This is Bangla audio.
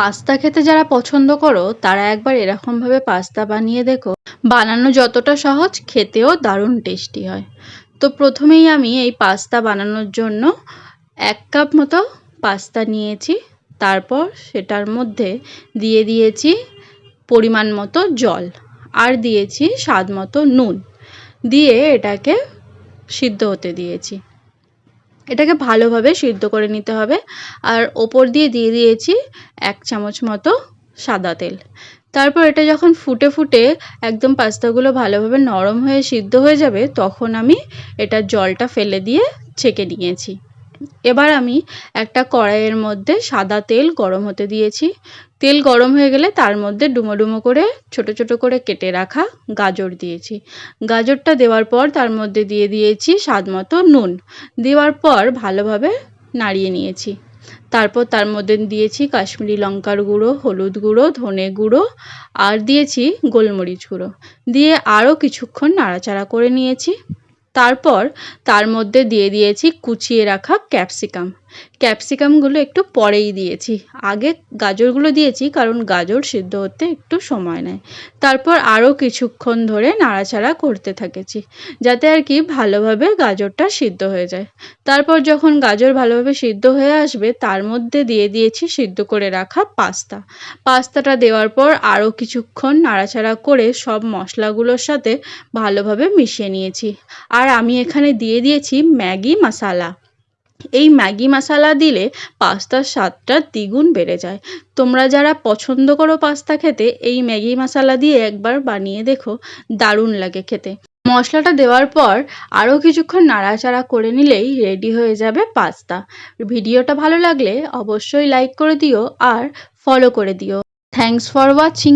পাস্তা খেতে যারা পছন্দ করো, তারা একবার এরকমভাবে পাস্তা বানিয়ে দেখো। বানানো যতটা সহজ, খেতেও দারুণ টেস্টি হয়। তো প্রথমেই আমি এই পাস্তা বানানোর জন্য এক কাপ মতো পাস্তা নিয়েছি। তারপর সেটার মধ্যে দিয়ে দিয়েছি পরিমাণ মতো জল। আর দিয়েছি স্বাদ মতো নুন। দিয়ে এটাকে সিদ্ধ হতে দিয়েছি। এটাকে ভালোভাবে সিদ্ধ করে নিতে হবে। আর ওপর দিয়ে দিয়ে দিয়েছি এক চামচ মতো সাদা তেল। তারপর এটা যখন ফুটে ফুটে একদম পাস্তাগুলো ভালোভাবে নরম হয়ে সিদ্ধ হয়ে যাবে, তখন আমি এটা জলটা ফেলে দিয়ে ছেঁকে নিয়েছি। এবার আমি একটা কড়াইয়ের মধ্যে সাদা তেল গরম হতে দিয়েছি। তেল গরম হয়ে গেলে তার মধ্যে ডুমো ডুমো করে, ছোট ছোট করে কেটে রাখা গাজর দিয়েছি। গাজরটা দেওয়ার পর তার মধ্যে দিয়ে দিয়েছি স্বাদ মতো নুন। দেওয়ার পর ভালোভাবে নাড়িয়ে নিয়েছি। তারপর তার মধ্যে দিয়েছি কাশ্মীরি লঙ্কার গুঁড়ো, হলুদ গুঁড়ো, ধনে গুঁড়ো, আর দিয়েছি গোলমরিচ গুঁড়ো। দিয়ে আরও কিছুক্ষণ নাড়াচাড়া করে নিয়েছি। তারপর তার মধ্যে দিয়ে দিয়েছি কুচিয়ে রাখা ক্যাপসিকাম। ক্যাপসিকামগুলো একটু পরেই দিয়েছি। আগে গাজরগুলো দিয়েছি, কারণ গাজর সিদ্ধ হতে একটু সময় নেয়। তারপর আরও কিছুক্ষণ ধরে নাড়াচাড়া করতে থাকেছি, যাতে আর কি ভালোভাবে গাজরটা সিদ্ধ হয়ে যায়। তারপর যখন গাজর ভালোভাবে সিদ্ধ হয়ে আসবে, তার মধ্যে দিয়ে দিয়েছি সিদ্ধ করে রাখা পাস্তা। পাস্তাটা দেওয়ার পর আরও কিছুক্ষণ নাড়াচাড়া করে সব মশলাগুলোর সাথে ভালোভাবে মিশিয়ে নিয়েছি। আর আমি এখানে দিয়ে দিয়েছি ম্যাগি মশালা। এই ম্যাগি মশালা দিলে পাস্তার স্বাদটা দ্বিগুণ বেড়ে যায়। তোমরা যারা পছন্দ করো পাস্তা খেতে, এই ম্যাগি মশালা দিয়ে একবার বানিয়ে দেখো, দারুণ লাগে খেতে। মশলাটা দেওয়ার পর আরও কিছুক্ষণ নাড়াচাড়া করে নিলেই রেডি হয়ে যাবে পাস্তা। ভিডিওটা ভালো লাগলে অবশ্যই লাইক করে দিও আর ফলো করে দিও। Thanks for watching.